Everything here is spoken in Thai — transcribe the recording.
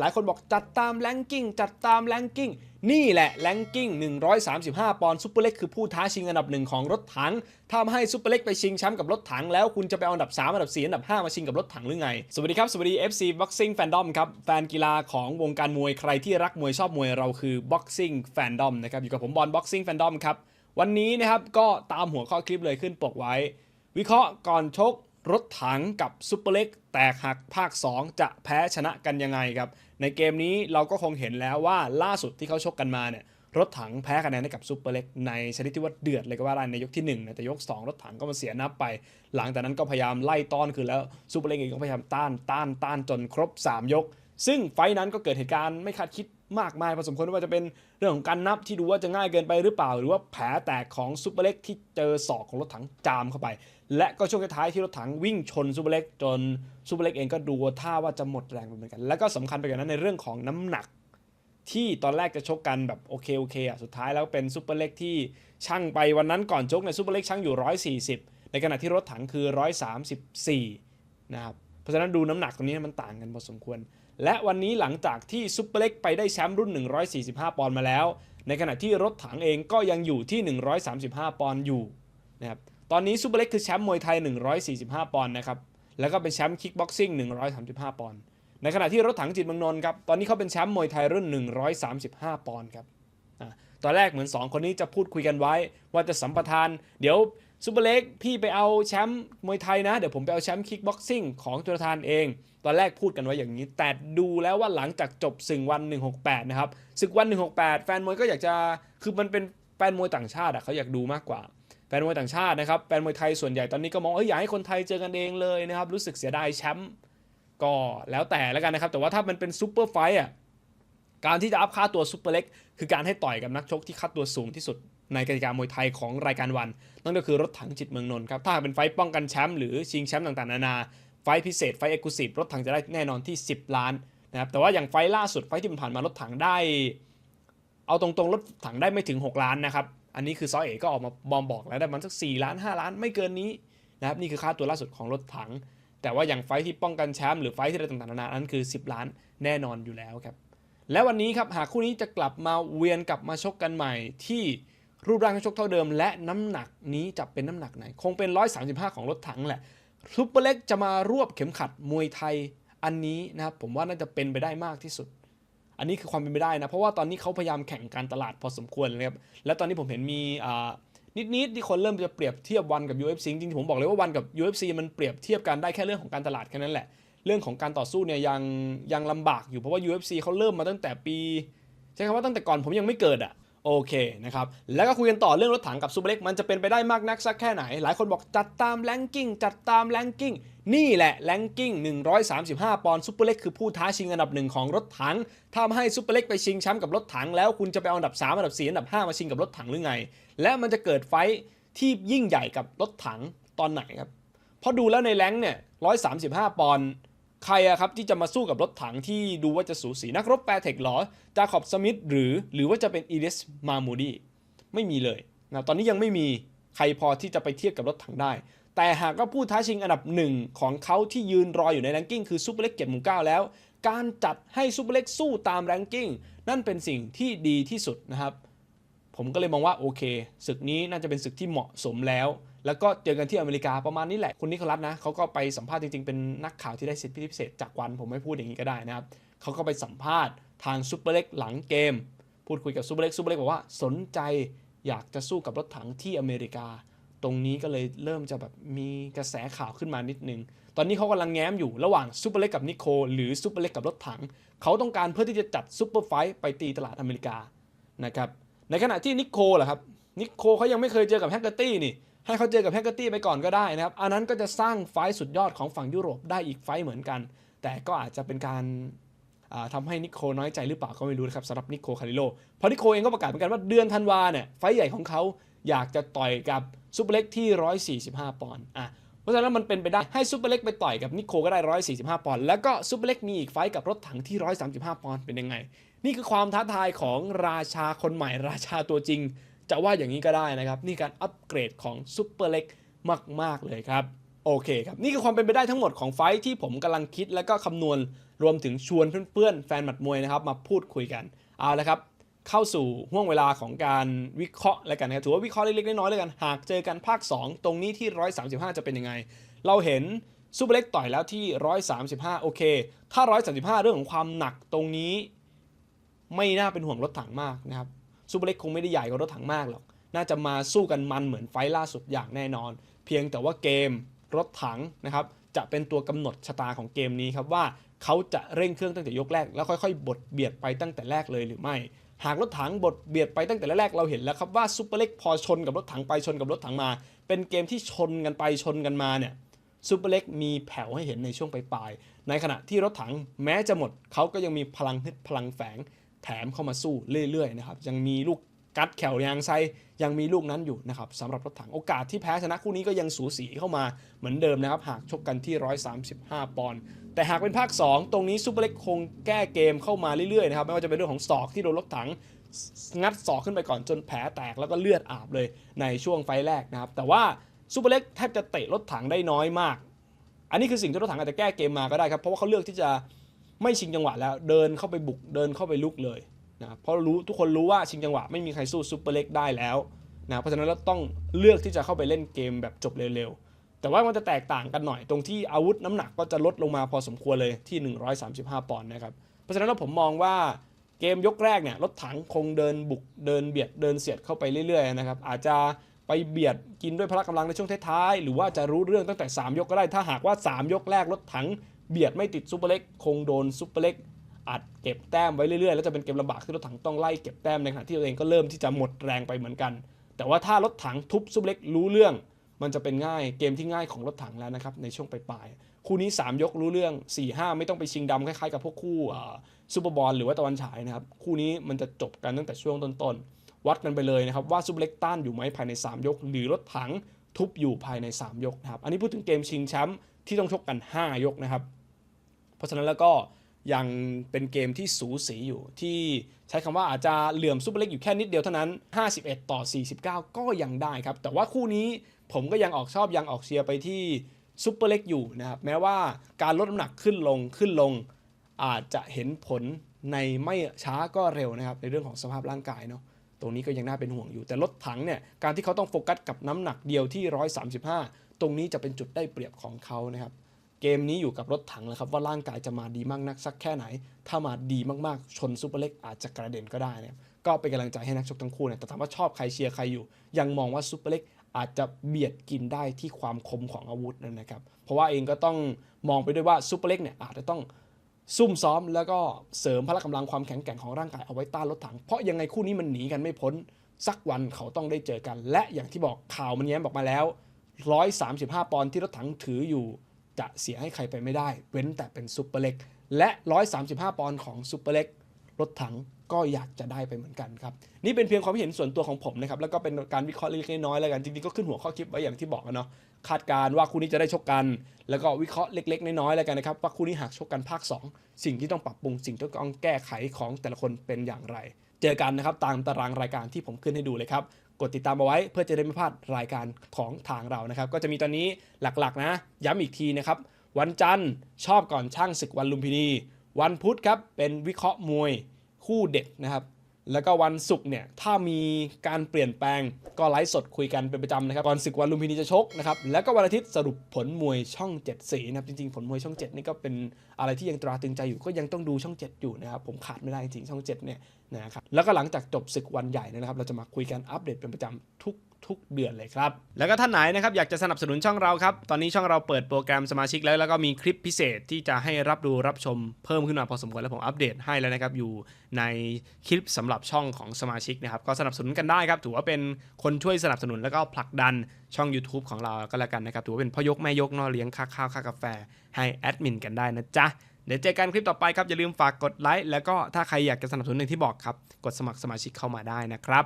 หลายคนบอกจัดตามแรงกิ้งจัดตามแรงกิ้งนี่แหละแรงกิ้ง135 ปอนด์ซุปเปอร์เล็กคือผู้ท้าชิงอันดับหนึ่งของรถถังทำให้ซุปเปอร์เล็กไปชิงแชมป์กับรถถังแล้วคุณจะไปเอาอันดับ 3 อันดับ 4 อันดับ 5 มาชิงกับรถถังหรือไง สวัสดีครับ สวัสดี FC Boxing Fandom ครับ แฟนกีฬาของวงการมวยใครที่รักมวยชอบมวยเราคือ Boxing Fandom นะครับอยู่กับผมบอล Boxing Fandom ครับวันนี้นะครับก็ตามหัวข้อคลิปเลยขึ้นปกไว้ วิเคราะห์ก่อนชก รถถังกับซุปเปอร์เล็กแตกหักภาค 2 จะแพ้ชนะกันยังไงครับ ในเกมนี้เราก็คงเห็นแล้วว่าล่าสุดที่เขาชกกันมาเนี่ยรถถังแพ้คะแนนให้กับซุปเปอร์เล็กในชนิดที่ว่าเดือดเลยก็ว่าได้ในยกที่1นะแต่ยก 2 รถถังก็มาเสียนับไป หลังจากนั้นก็พยายามไล่ต้อนคืนแล้วซุปเปอร์เล็กเองก็พยายามต้านต้านต้านจนครบ 3 ยก ซึ่งไฟนั้นก็เกิดเหตุการณ์ไม่คาดคิด มากมายพอสมควรไม่ว่าจะเป็นเรื่องของการนับที่ดูว่าจะง่ายเกินไปหรือเปล่า หรือว่าแผลแตกของซุปเปอร์เล็กที่เจอศอกของรถถังจามเข้าไป และก็ช่วงท้ายที่รถถังวิ่งชนซูเปอร์เล็กจนซูเปอร์เล็กเองก็ดูท่าว่าจะหมดแรงเหมือนกัน แล้วก็สำคัญไปกว่านั้นในเรื่องของน้ำหนัก ที่ตอนแรกจะชกกันแบบโอเคโอเคอะสุดท้ายแล้วเป็นซูเปอร์เล็กที่ช่างไปวันนั้นก่อนชกในซูเปอร์เล็กช่างอยู่ 140 ในขณะที่รถถังคือ 134 นะครับ เพราะฉะนั้นดูน้ำหนักตรงนี้มันต่างกันพอสมควร และวันนี้หลังจากที่ซุปเปอร์เล็กไปได้แชมป์รุ่น 145 ปอนด์มาแล้ว ในขณะที่รถถังเองก็ยังอยู่ที่ 135 ปอนด์อยู่นะครับตอนนี้ซูเปอร์เล็กคือแชมป์มวยไทย 145 ปอนด์นะครับแล้วก็เป็นแชมป์คิกบ็อกซิ่ง 135 ปอนด์ในขณะที่รถถังจิตมืองนนท์ครับตอนนี้เขาเป็นแชมป์มวยไทยรุ่น 135 ปอนด์ครับตอนแรกเหมือน 2 คนนี้จะพูดคุยกันไว้ ว่าจะสัมปทาน เดี๋ยว ซูเปอร์เล็กพี่ไปเอาแชมป์มวยไทยนะ เดี๋ยวผมไปเอาแชมป์คิกบ็อกซิ่งของจุลธานเอง ตอนแรกพูดกันไว้อย่างนี้ แต่ดูแล้วว่าหลังจากจบศึกวัน 168 นะครับศึกวัน 168 แฟนมวยก็อยากจะคือมันเป็นแฟนมวยต่างชาติอะเขาอยากดูมากกว่าแฟนมวยต่างชาตินะครับแฟนมวยไทยส่วนใหญ่ตอนนี้ก็มองเอ้ยอยากให้คนไทยเจอกันเองเลยนะครับรู้สึกเสียดายแชมป์ก็แล้วแต่แล้วกันนะครับ แต่ว่าถ้ามันเป็นซูเปอร์ไฟท์อะการที่จะอัพค่าตัวซูเปอร์เล็กคือการให้ต่อยกับนักชกที่ค่าตัวสูงที่สุด ในกติกามวยไทยของรายการวัน นั่นก็คือรถถังจิตเมืองนนท์ครับถ้าเป็นไฟป้องกันแชมป์หรือชิงแชมป์ต่างๆนานาไฟพิเศษไฟเอกลุศิรถถังจะได้แน่นอนที่ 10 ล้านนะครับแต่ว่าอย่างไฟล่าสุดไฟที่ผ่านมารถถังได้ เอาตรงๆรถถังได้ไม่ถึง 6 ล้านนะครับอันนี้คือซอเอก็ออกมาบอมบอกแล้วได้มันสัก4ล้าน 5 ล้านไม่เกินนี้นะครับนี่คือค่าตัวล่าสุดของรถถัง แต่ว่าอย่างไฟที่ป้องกันแชมป์หรือไฟท์ที่อะไรต่างๆนานานั้นคือ 10 ล้านแน่นอนอยู่แล้วครับและวันนี้ครับหากคู่นี้จะกลับมาเวียนกลับมาชกกันใหม่ที่ รูปร่างชกเท่าเดิม และน้ำหนักนี้จะเป็นน้ำหนักไหน คงเป็น 135 ของรถถังแหละซุปเปอร์เล็กจะมารวบเข็มขัดมวยไทยอันนี้นะครับผมว่าน่าจะเป็นไปได้มากที่สุด อันนี้คือความเป็นไปได้นะ เพราะว่าตอนนี้เขาพยายามแข่งการตลาดพอสมควรเลยครับและตอนนี้ผมเห็นมีนิดๆที่คนเริ่มจะเปรียบเทียบวันกับ UFC จริงๆผมบอกเลยว่าวันกับ UFC มันเปรียบเทียบกันได้แค่เรื่องของการตลาดแค่นั้นแหละ เรื่องของการต่อสู้เนี่ยยังยังลำบากอยู่เพราะว่า UFC เขาเริ่มมาตั้งแต่ปีใช้คำว่าตั้งแต่ก่อนผมยังไม่เกิดอะ โอเคนะครับ แล้วก็คุยกันต่อเรื่องรถถังกับซูเปอร์เล็กมันจะเป็นไปได้มากนักสักแค่ไหน หลายคนบอกจัดตามแรงกิ้งจัดตามแรงกิ้งนี่แหละแรงกิ้ง135 ปอนด์ซูเปอร์เล็กคือผู้ท้าชิงอันดับหนึ่งของรถถังทำให้ซูเปอร์เล็กไปชิงแชมป์กับรถถังแล้วคุณจะไปเอาอันดับ 3 อันดับ 4 อันดับ 5 มาชิงกับรถถังหรือไง และมันจะเกิดไฟที่ยิ่งใหญ่กับรถถังตอนไหนครับเพราะดูแล้วในแรงเนี่ย135 ปอนด์ ใครอะครับที่จะมาสู้กับรถถังที่ดูว่าจะสูสีนักรบแปรเทคหรอจาคอบสมิธหรือหรือว่าจะเป็นอีเดสมามูดีไม่มีเลยนะตอนนี้ยังไม่มีใครพอที่จะไปเทียบกับรถถังได้ แต่หากว่าผู้ท้าชิงอันดับหนึ่งของเขาที่ยืนรออยู่ในแรงกิ้งคือซูเปอร์เล็กเกียรติหมู่เก้าแล้ว การจัดให้ซูเปอร์เล็กสู้ตามแรงกิ้งนั่นเป็นสิ่งที่ดีที่สุดนะครับ ผมก็เลยมองว่าโอเคศึกนี้น่าจะเป็นศึกที่เหมาะสมแล้ว แล้วก็เจอกันที่อเมริกาประมาณนี้แหละคุณนิโคลัสนะเขาก็ไปสัมภาษณ์จริงๆ เป็นนักข่าวที่ได้สิทธิพิเศษจากวันผมไม่พูดอย่างนี้ก็ได้นะครับเขาก็ไปสัมภาษณ์ทางซูเปอร์เล็กหลังเกม พูดคุยกับซูเปอร์เล็กซูเปอร์เล็กบอกว่าสนใจอยากจะสู้กับรถถังที่อเมริกา ตรงนี้ก็เลยเริ่มจะแบบมีกระแสข่าวขึ้นมานิดนึง ตอนนี้เขากำลังแง้มอยู่ระหว่างซูเปอร์เล็กกับนิโคหรือซูเปอร์เล็กกับรถถัง เขาต้องการเพื่อที่จะจัดซูเปอร์ไฟท์ไปตีตลาดอเมริกานะครับในขณะที่นิโคล่ะครับนิโคเขายังไม่เคยเจอกับแฮกเกอร์ตี้นี่ ให้เขาเจอกับแฮกเกอร์ตี้ไปก่อนก็ได้นะครับ อันนั้นก็จะสร้างไฟสุดยอดของฝั่งยุโรปได้อีกไฟเหมือนกัน แต่ก็อาจจะเป็นการาทำให้นิโคน้อยใจหรือเปล่าก็ไม่รู้นะครับสำหรับนิโคคาริโลเพราะนิโคเองก็ประกาศเหมือนกันว่าเดือนธันวาเนี่ยไฟใหญ่ของเขาอยากจะต่อยกับซูเปอร์เล็กที่ 145 ปอนด์อะเพราะฉะนั้นมันเป็นไปได้ให้ซูเปอร์เล็กไปต่อยกับนิโคก็ได้ 145 ปอนด์แล้วก็ซูเปอร์เล็กมีอีกไฟกับรถถังที่ 135 ปอนด์เป็นยังไง นี่คือความท้าทายของราชาคนใหม่ราชาตัวจริง จะว่าอย่างนี้ก็ได้นะครับ นี่การอัปเกรดของซูเปอร์เล็กมาก ๆ เลยครับ โอเคครับ นี่คือความเป็นไปได้ทั้งหมดของไฟที่ผมกำลังคิดแล้วก็คำนวณรวมถึงชวนเพื่อนๆ แฟนหมัดมวยนะครับ มาพูดคุยกันเอาละครับ เข้าสู่ห่วงเวลาของการวิเคราะห์แล้วกันนะครับถือว่าวิเคราะห์เล็กๆน้อยๆแล้วกันหากเจอกันภาค 2 ตรงนี้ที่ 135 จะเป็นยังไง เราเห็นซูเปอร์เล็กต่อยแล้วที่ 135 โอเค ถ้า 135 เรื่องของความหนักตรงนี้ ไม่น่าเป็นห่วงรถถังมากนะครับ ซูเปอร์เล็กคงไม่ได้ใหญ่กว่ารถถังมากหรอก น่าจะมาสู้กันมันเหมือนไฟล่าสุดอย่างแน่นอน เพียงแต่ว่าเกมรถถังนะครับจะเป็นตัวกำหนดชะตาของเกมนี้ครับว่าเขาจะเร่งเครื่องตั้งแต่ยกแรก แล้วค่อยๆ บดเบียดไปตั้งแต่แรกเลยหรือไม่ หากรถถังบดเบียดไปตั้งแต่แรกเราเห็นแล้วครับว่าซูเปอร์เล็กพอชนกับรถถังไปชนกับรถถังมา เป็นเกมที่ชนกันไปชนกันมาเนี่ยซูเปอร์เล็กมีแผ่วให้เห็นในช่วงปลายๆในขณะที่รถถังแม้จะหมดเขาก็ยังมีพลังฮึดพลังแฝง แถมเข้ามาสู้เรื่อยๆนะครับยังมีลูกกัดแขวยางไซยังมีลูกนั้นอยู่นะครับสำหรับรถถังโอกาสที่แพ้ชนะคู่นี้ก็ยังสูสีเข้ามาเหมือนเดิมนะครับ หากชกกันที่ 135 ปอนด์แต่หากเป็นภาค 2 ตรงนี้ซูเปอร์เล็กคงแก้เกมเข้ามาเรื่อยๆนะครับไม่ว่าจะเป็นเรื่องของศอกที่โดนรถถังงัดศอกขึ้นไปก่อนจนแผลแตกแล้วก็เลือดอาบเลยในช่วงไฟแรกนะครับ แต่ว่าซูเปอร์เล็กแทบจะเตะรถถังได้น้อยมาก อันนี้คือสิ่งที่รถถังอาจจะแก้เกมมาก็ได้ครับเพราะว่าเขาเลือกที่จะ ไม่ชิงจังหวะแล้วเดินเข้าไปบุกเดินเข้าไปลุกเลยนะเพราะรู้ทุกคนรู้ว่าชิงจังหวะไม่มีใครสู้ซูเปอร์เล็กได้แล้วนะเพราะฉะนั้นเราต้องเลือกที่จะเข้าไปเล่นเกมแบบจบเร็วๆ แต่ว่ามันจะแตกต่างกันหน่อยตรงที่อาวุธน้ำหนักก็จะลดลงมาพอสมควรเลยที่ 135 ปอนด์นะครับ เพราะฉะนั้นแล้วผมมองว่าเกมยกแรกเนี่ยรถถังคงเดินบุกเดินเบียดเดินเสียดเข้าไปเรื่อยๆนะครับอาจจะไปเบียดกินด้วยพละกำลังในช่วงท้ายๆหรือว่าจะรู้เรื่องตั้งแต่ 3 ยกก็ได้ถ้าหากว่า 3 ยกแรกรถถัง เบียดไม่ติดซูเปอร์เล็กคงโดนซูเปอร์เล็กอัดเก็บแต้มไว้เรื่อยๆ แล้วจะเป็นเกมลำบากที่รถถังต้องไล่เก็บแต้มในขณะที่ตัวเองก็เริ่มที่จะหมดแรงไปเหมือนกัน แต่ว่าถ้ารถถังทุบซุปเปอร์เล็กรู้เรื่อง มันจะเป็นง่ายเกมที่ง่ายของรถถังแล้วนะครับในช่วงปลายๆคู่นี้ 3 ยกรู้เรื่อง 4 5 ไม่ต้องไปชิงดำคล้ายๆกับพวกคู่ซูเปอร์บอลหรือว่าตะวันฉายนะครับคู่นี้มันจะจบกันตั้งแต่ช่วงต้นๆวัดกันไปเลยนะครับว่าซูเปอร์เล็กต้านอยู่ไหมภายใน 3 ยก หรือรถถังทุบอยู่ภายใน 3 ยกนะครับอันนี้พูดถึงเกมชิงแชมป์ที่ต้องชกกัน 5 ยกนะครับ เพราะฉะนั้นแล้วก็ยังเป็นเกมที่สูสีอยู่ ที่ใช้คำว่าอาจจะเหลื่อมซูเปอร์เล็กอยู่แค่นิดเดียวเท่านั้น 51 ต่อ 49 ก็ยังได้ครับ แต่ว่าคู่นี้ผมก็ยังออกชอบยังออกเชียร์ไปที่ซูเปอร์เล็กอยู่นะครับ แม้ว่าการลดน้ำหนักขึ้นลงขึ้นลง อาจจะเห็นผลในไม่ช้าก็เร็วนะครับ ในเรื่องของสภาพร่างกายเนาะตรงนี้ก็ยังน่าเป็นห่วงอยู่ แต่รถถังเนี่ยการที่เขาต้องโฟกัสกับน้ำหนักเดียวที่ 135 ตรงนี้จะเป็นจุดได้เปรียบของเขานะครับ เกมนี้อยู่กับรถถังแล้วครับว่าร่างกายจะมาดีมากนักสักแค่ไหน ถ้ามาดีมากๆ ชนซูเปอร์เล็กอาจจะกระเด็นก็ได้นะครับก็เป็นกำลังใจให้นักชกทั้งคู่นะแต่ถามว่าชอบใครเชียร์ใครอยู่ ยังมองว่าซูเปอร์เล็กอาจจะเบียดกินได้ที่ความคมของอาวุธนั่นนะครับ เพราะว่าเองก็ต้องมองไปด้วยว่าซูเปอร์เล็กเนี่ยอาจจะต้องซุ่มซ้อมแล้วก็เสริมพละกำลังความแข็งแกร่งของร่างกายเอาไว้ต้านรถถัง เพราะยังไงคู่นี้มันหนีกันไม่พ้น สักวันเขาต้องได้เจอกัน และอย่างที่บอกข่าวมันแย้มบอกมาแล้ว 135 ปอนด์ที่รถถังถืออยู่ จะเสียให้ใครไปไม่ได้ เว้นแต่เป็นซุปเปอร์เล็กและ 135 ปอนด์ของซุปเปอร์เล็กรถถังก็อยากจะได้ไปเหมือนกันครับ นี่เป็นเพียงความเห็นส่วนตัวของผมนะครับ แล้วก็เป็นการวิเคราะห์เล็กๆน้อยๆแล้วกัน จริงๆ ก็ขึ้นหัวข้อคลิปไว้อย่างที่บอกกันเนาะคาดการณ์ว่าคู่นี้จะได้ชกกัน แล้วก็วิเคราะห์เล็ก ๆ น้อยๆแล้วกันนะครับ ว่าคู่นี้หากชกกันภาค 2 สิ่งที่ต้องปรับปรุงสิ่งที่ต้องแก้ไขของแต่ละคนเป็นอย่างไร เจอกันนะครับตามตารางรายการที่ผมขึ้นให้ดูเลยครับ กดติดตามเอาไว้เพื่อจะได้ไม่พลาดรายการของทางเรานะครับ ก็จะมีตอนนี้หลักๆ นะ ย้ำอีกทีนะครับ วันจันทร์ชอบก่อนช่างศึกวันลุมพินี วันพุธครับเป็นวิเคราะห์มวยคู่เด็ดนะครับ แล้วก็วันศุกร์เนี่ยถ้ามีการเปลี่ยนแปลงก็ไลฟ์สดคุยกันเป็นประจำนะครับก่อนศึกวันลุมพินีจะชกนะครับแล้วก็วันอาทิตย์สรุปผลมวยช่อง7สีนะครับจริงๆผลมวยช่อง 7 นี่ก็เป็นอะไรที่ยังตราตรึงใจอยู่ก็ยังต้องดูช่อง 7 อยู่นะครับผมขาดไม่ได้จริงๆช่อง 7 เนี่ยนะครับแล้วก็หลังจากจบศึกวันใหญ่นะครับเราจะมาคุยกันอัปเดตเป็นประจำทุก ทุกเดือนเลยครับ แล้วก็ท่านไหนนะครับอยากจะสนับสนุนช่องเราครับ ตอนนี้ช่องเราเปิดโปรแกรมสมาชิกแล้ว แล้วก็มีคลิปพิเศษที่จะให้รับดูรับชมเพิ่มขึ้นมาพอสมควรแล้วผมอัปเดตให้แล้วนะครับอยู่ในคลิปสำหรับช่องของสมาชิกนะครับก็สนับสนุนกันได้ครับถือว่าเป็นคนช่วยสนับสนุนแล้วก็ผลักดันช่อง YouTube ของเราก็แล้วกันนะครับถือว่าเป็นพ่อยกแม่ยกนอเลี้ยงค่าข้าวค่ากาแฟให้แอดมินกันได้นะจ๊ะเดี๋ยวเจอกันคลิปต่อไปครับ อย่าลืมฝากกดไลค์แล้วก็ถ้าใครอยากจะสนับสนุนอย่างที่บอกครับ กดสมัครสมาชิกเข้ามาได้นะครับ